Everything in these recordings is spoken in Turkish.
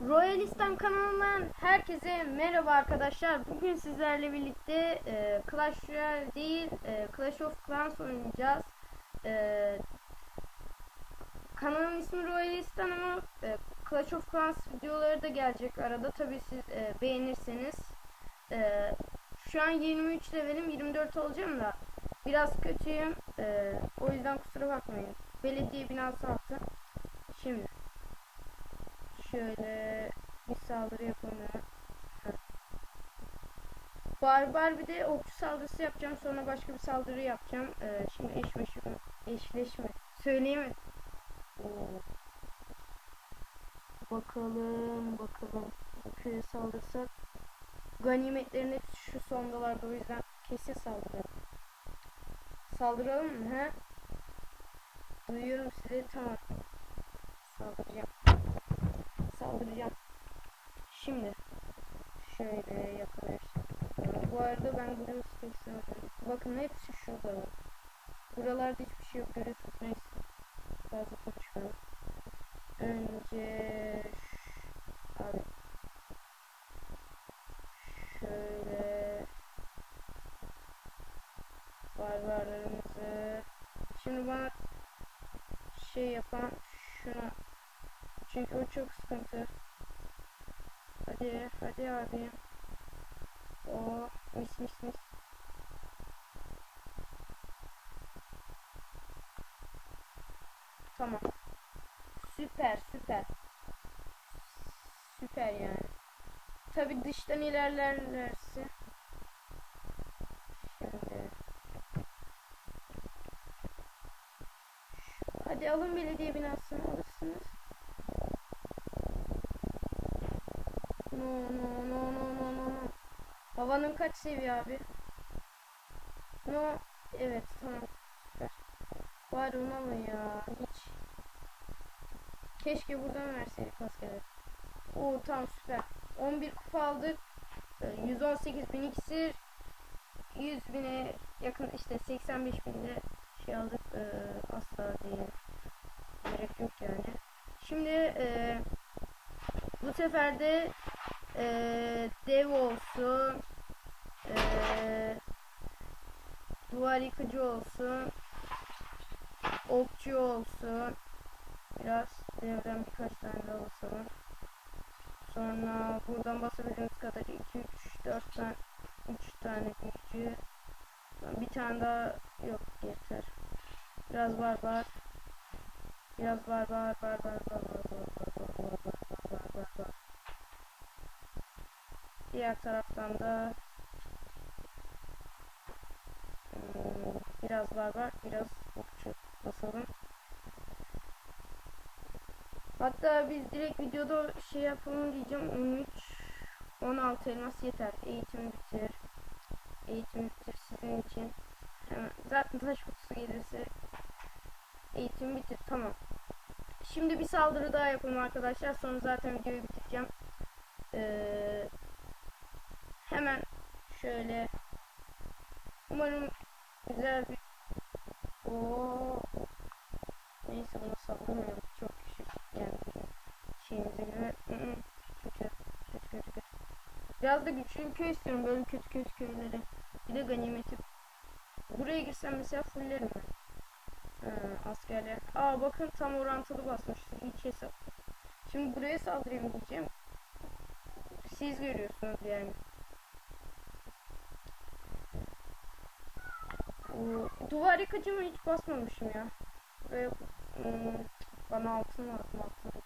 Royalistan kanalından herkese merhaba arkadaşlar. Bugün sizlerle birlikte e, Clash Royale değil e, Clash of Clans oynayacağız. E, kanalın ismi Royalistan ama e, Clash of Clans videoları da gelecek arada. Tabi siz e, beğenirseniz. E, şu an 23 levelim 24 olacağım da biraz kötüyüm. E, o yüzden kusura bakmayın. Belediye binası altı. Şöyle bir saldırı yapalım. Barbar bir de okçu saldırısı yapacağım. Sonra başka bir saldırı yapacağım. Ee, şimdi eşleşme. Eşleşme. Söyleyemedim. Oo. Bakalım bakalım. Köye saldırsak. Ganimetlerin hepsi şu sondalarda o yüzden kesin saldıralım. Saldıralım mı? He? Duyuyorum sizi. Tamam. Saldıracağım saldıracağım. Şimdi şöyle yakınlaştık. Bu arada ben Blue Sticks'i Bakın hepsi şurada. Buralarda hiçbir şey yok görüyorsunuz. Neyse. Fazla konuşmayalım. Önce abi şöyle barbarlarımızı şimdi bana şey yapan şuna çünkü o çok sıkıntı. Hadi, hadi abi. O mis mis mis. Tamam. Süper, süper. Süper yani. Tabi dıştan ilerlerlerse. Şimdi. Hadi alın belediye binasını. No no no no no no no. Havanın kaç seviye abi? No. Evet tamam. Süper. Bari onu alın ya. Hiç. Keşke buradan verseydik askerler. Oo tamam süper. 11 kupa aldık. Ee, 118 bin iksir. 100 bine yakın işte 85 binde şey aldık. Ee, asla değil. Gerek yok yani. Şimdi eee bu sefer de eee dev olsun duvar yıkıcı olsun. Okçu olsun. Biraz devrem birkaç tane daha basalım. Sonra buradan basabildiğimiz kadar 2 3 4 tane 3 tane büyücü. Bir tane daha yok yeter. Biraz barbar. Biraz barbar barbar barbar barbar barbar barbar barbar. Diğer taraftan da biraz var var biraz okçu basalım. Hatta biz direkt videoda şey yapalım diyeceğim 13 16 elmas yeter. Eğitim bitir. Eğitim bitir sizin için. Hemen zaten taş kutusu gelirse eğitim bitir. Tamam. Şimdi bir saldırı daha yapalım arkadaşlar. Sonra zaten videoyu bitireceğim. Ee, hemen şöyle umarım güzel bir o neyse buna saldırmayalım. Çok küçük yani şeyimize göre kötü kötü kötü kötü. Biraz da güçlü köy istiyorum. Böyle kötü kötü köyleri. Bir de ganimeti. Buraya girsem mesela fullerim ben. Ha, askerler. Aa bakın tam orantılı basmıştı. Hiç hesap. Şimdi buraya saldırayım diyeceğim. Siz görüyorsunuz yani. Duvar yıkıcımı hiç basmamışım ya. Buraya hmm, bana altın lazım altın.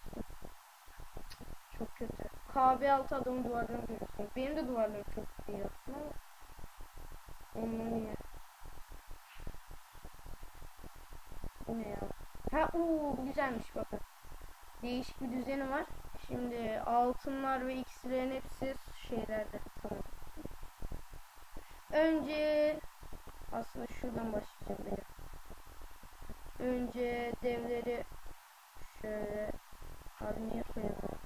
Çok kötü. KB altı adamın duvarlarını görüyorsunuz. Benim de duvarlarım çok iyi aslında ama. Ondan iyi. Bu ne ya? Ha uuu bu güzelmiş bakın. Değişik bir düzeni var. Şimdi altınlar ve iksirlerin hepsi şeylerde. Tamam. Önce aslında şuradan başlayacağım benim. Önce devleri şöyle abi niye koyamıyorum?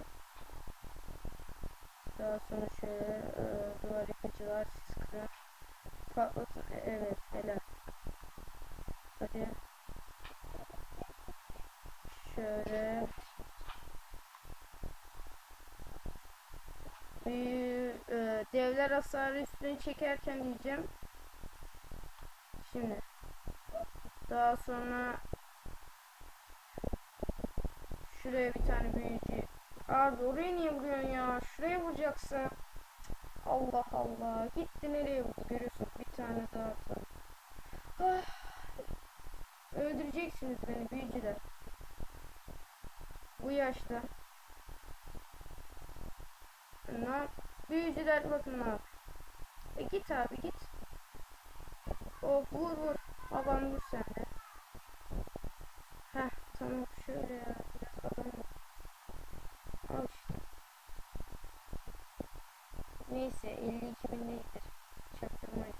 Daha sonra şöyle e, duvar yıkıcılar siz kırın. Patlatın. Evet helal. Hadi. Şöyle büyü, e, devler hasarı üstüne çekerken diyeceğim. Şimdi daha sonra şuraya bir tane büyücü. Abi oraya niye vuruyorsun ya? Şuraya vuracaksın. Allah Allah. Gitti nereye vurdu görüyorsun. Bir tane daha. Ah. Öldüreceksiniz beni büyücüler. Bu yaşta. Ne Büyücüler bakın ne. E git abi git. Of vur vur. Babam vur sen de. Heh tamam şöyle ya. Biraz adam. Al işte. Neyse 52 bin değildir. Çaktırmayın.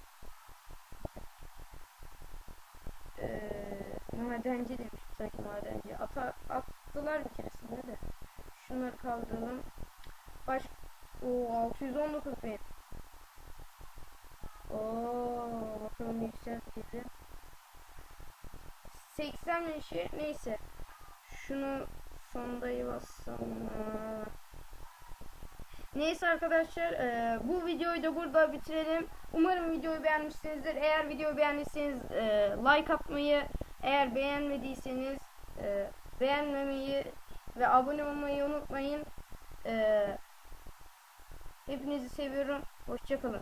Ee, madenci demiş sanki madenci. Ata, attılar bir keresinde de. Şunları kaldıralım. Baş... Oo 619 bin. Oo bakalım yükseltildi. 80 bin şey neyse. Şunu sondayı bassam. Neyse arkadaşlar e, bu videoyu da burada bitirelim. Umarım videoyu beğenmişsinizdir. Eğer videoyu beğendiyseniz e, like atmayı, eğer beğenmediyseniz e, beğenmemeyi ve abone olmayı unutmayın. E, hepinizi seviyorum. Hoşçakalın.